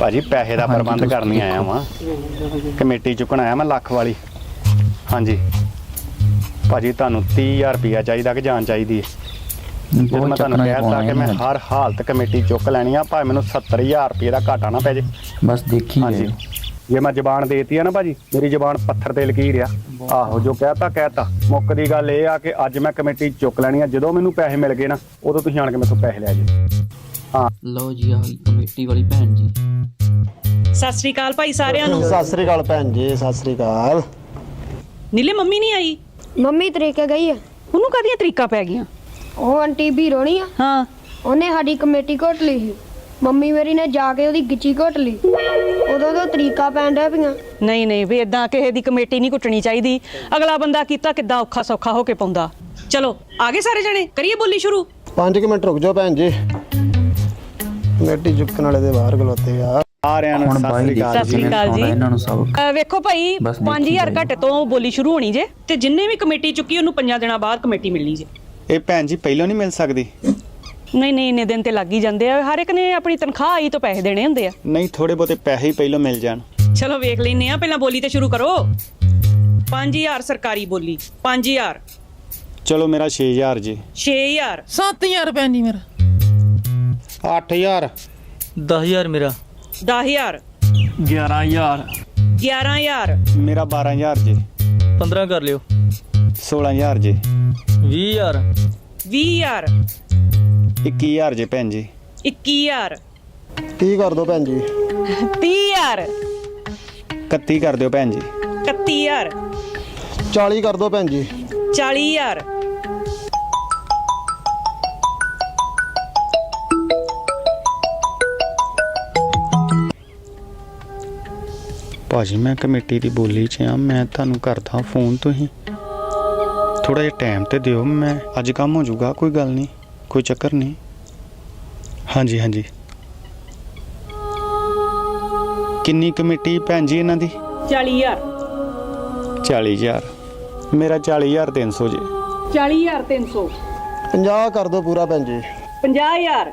ਭਾਜੀ ਪੈਸੇ ਦਾ ਪ੍ਰਬੰਧ ਕਰਨ ਹੀ ਆਇਆ ਵਾਂ। ਕਮੇਟੀ ਚੁੱਕਣ ਆਇਆ ਮੈਂ ਲੱਖ ਵਾਲੀ। ਹਾਂਜੀ। ਭਾਜੀ ਤੁਹਾਨੂੰ 30000 ਰੁਪਇਆ ਚਾਹੀਦਾ ਕਿ ਜਾਨ ਚਾਹੀਦੀ ਹੈ ਜੇ ਬਹੁਤ ਮੈਂ ਤੁਹਾਨੂੰ ਚੱਕਣਾ ਹੀ ਕਹਿਤਾ ਕਿ ਮੈਂ ਹਰ ਹਾਲਤ ਕਮੇਟੀ ਚੁੱਕ ਲੈਣੀ ਆ ਭਾਵੇਂ ਮੈਨੂੰ 70000 ਰੁਪਏ ਦਾ ਘਾਟਾ ਨਾ ਪੈ ਜੇ। ਬਸ ਦੇਖੀ ਹਾਂਜੀ। ਜੇ ਮੈਂ ਜ਼ਬਾਨ ਦੇਤੀ ਆ ਨਾ ਭਾਜੀ ਮੇਰੀ ਜ਼ਬਾਨ ਪੱਥਰ ਤੇ ਲਕੀਰ ਆ। ਆਹੋ ਜੋ ਕਹਿਤਾ ਕਹਿਤਾ। ਮੁੱਕ ਦੀ ਗੱਲ ਇਹ ਆ ਕਿ ਅੱਜ ਮੈਂ ਕਮੇਟੀ ਚੁੱਕ ਲੈਣੀ ਆ। ਜਦੋਂ ਮੈਨੂੰ ਪੈਸੇ ਮਿਲ ਗਏ ਨਾ ਉਦੋਂ ਤੁਸੀਂ ਆਣ ਕੇ ਮੇਰੇ ਤੋਂ ਪੈਸੇ ਲੈ ਜਾਓ ਲਓ ਜੀ ਆ ਕਮੇਟੀ ਵਾਲੀ ਭੈਣ ਜੀ। ਸਤਿ ਸ੍ਰੀ ਅਕਾਲ ਭਾਈ ਸਾਰਿਆਂ ਨੂੰ। ਸਤਿ ਸ੍ਰੀ ਅਕਾਲ ਭੈਣ ਜੀ ਸਤਿ ਸ੍ਰੀ ਅਕਾਲ। ਨੀਲੇ ਮੰਮੀ ਨਹੀਂ ਆਈ? ਮੰਮੀ ਤਰੀਕੇ ਗਈ ਆ। ਉਹਨੂੰ ਕਾਹਦੀਆਂ ਤਰੀਕਾ ਪੈ ਗਈਆਂ? ਉਹ ਆਂਟੀ ਬੀਰੋਣੀ ਆ। ਹਾਂ। ਉਹਨੇ ਸਾਡੀ ਕਮੇਟੀ ਘੋਟ ਲਈ ਸੀ। ਮੰਮੀ ਮੇਰੀ ਨੇ ਜਾ ਕੇ ਉਹਦੀ ਗਿੱਚੀ ਘੋਟ ਲਈ। ਉਦੋਂ ਤੋਂ ਤਰੀਕਾ ਪੈਣ ਡਿਆ ਪਈਆਂ। ਨਹੀਂ ਨਹੀਂ ਵੀ ਇਦਾਂ ਕਿਸੇ ਦੀ ਕਮੇਟੀ ਨਹੀਂ ਕੁੱਟਣੀ ਚਾਹੀਦੀ। ਅਗਲਾ ਬੰਦਾ ਕੀਤਾ ਕਿੱਦਾਂ ਔਖਾ ਸੌਖਾ ਹੋ ਕੇ ਪਾਉਂਦਾ। ਚਲੋ ਆਗੇ ਸਾਰੇ ਜਣੇ? ਕਰੀਏ ਬੋਲੀ ਸ਼ੁਰੂ? 5 ਮਿੰਟ ਰੁਕ ਜਾਓ ਭੈਣ ਜੀ। ਕਮੇਟੀ ਚੁੱਕਣ ਵਾਲੇ ਦੇ ਬਾਹਰ ਖਲੋਤੇ ਆ। ਸਾਰਿਆਂ ਨੂੰ ਹੁਣ ਸਤਿ ਬਾਈ ਸ੍ਰੀ ਅਕਾਲ ਸਤਿ ਸ੍ਰੀ ਅਕਾਲ ਜੀ। ਇਹਨਾਂ ਨੂੰ ਸਭ। ਅਹ ਵੇਖੋ ਭਾਈ ਬਸ ਦੇਖੀ 5000 ਜਾਓ। ਘੱਟ ਤੋਂ ਬੋਲੀ ਸ਼ੁਰੂ ਹੋਣੀ ਜੇ ਤੇ ਜਿੰਨੇ ਵੀ ਕਮੇਟੀ ਚੁੱਕੀ ਉਹਨੂੰ ਪੰਜਾਂ ਦਿਨਾਂ ਬਾਅਦ ਕਮੇਟੀ ਮਿਲਣੀ ਜੇ। ਇਹ ਭੈਣ ਜੀ ਪਹਿਲਾਂ ਨਹੀਂ ਮਿਲ ਸਕਦੀ? ਨਹੀਂ ਨਹੀਂ ਇੰਨੇ ਦਿਨ ਤੇ ਲੱਗ ਹੀ ਜਾਂਦੇ ਆ। ਹਰ ਇੱਕ ਨੇ ਆਪਣੀ ਤਨਖਾਹ ਆਈ ਤੋਂ ਪੈਸੇ ਦੇਣੇ ਹੁੰਦੇ ਆ। ਨਹੀਂ ਥੋੜੇ ਬਹੁਤੇ ਪੈਸੇ ਹੀ ਪਹਿਲਾਂ ਮਿਲ ਜਾਣ। ਚਲੋ ਵੇਖ ਲੈਨੇ ਆ ਪਹਿਲਾਂ ਬੋਲੀ ਤੇ ਸ਼ੁਰੂ ਕਰੋ। 5000 ਸਰਕਾਰੀ ਬੋਲੀ 5000 ਚਲੋ ਮੇਰਾ 6000 ਜੀ। 6000 7000 ਭੈਣ ਜੀ ਮੇਰਾ। 8000 10000 ਮੇਰਾ। 10000 11000 11000 ਮੇਰਾ 12000 ਜੀ। 15 ਕਰ ਲਿਓ। 16000 ਜੀ। 20000 20000 21000 ਜੀ ਭੈਣ ਜੀ। 21000 30 ਕਰ ਦਿਓ ਭੈਣ ਜੀ। 30000 31 ਕਰ ਦਿਓ ਭੈਣ ਜੀ। 31000 40 ਕਰ ਦਿਓ ਭੈਣ ਜੀ। 40000 ਭਾਜੀ ਮੈਂ ਕਮੇਟੀ ਦੀ ਬੋਲੀ 'ਚ ਆ ਮੈਂ ਤੁਹਾਨੂੰ ਕਰਦਾ ਫੋਨ ਤੁਸੀਂ। ਥੋੜਾ ਜਿਹਾ ਟਾਈਮ ਤੇ ਦਿਓ ਮੈਂ ਅੱਜ ਕੰਮ ਹੋ ਜਾਊਗਾ ਕੋਈ ਗੱਲ ਨਹੀਂ ਕੋਈ ਚੱਕਰ ਨਹੀਂ। ਹਾਂਜੀ ਹਾਂਜੀ। ਕਿੰਨੀ ਕਮੇਟੀ ਭੈਣ ਜੀ ਇਹਨਾਂ ਦੀ? 40000 40000 ਮੇਰਾ 40300 ਜੀ। 40300 50 ਕਰ ਦਿਓ ਪੂਰਾ ਭੈਣ ਜੀ। 50000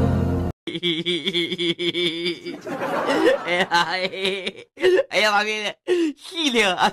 哎呀，哎呀，妈逼的，细的，啊。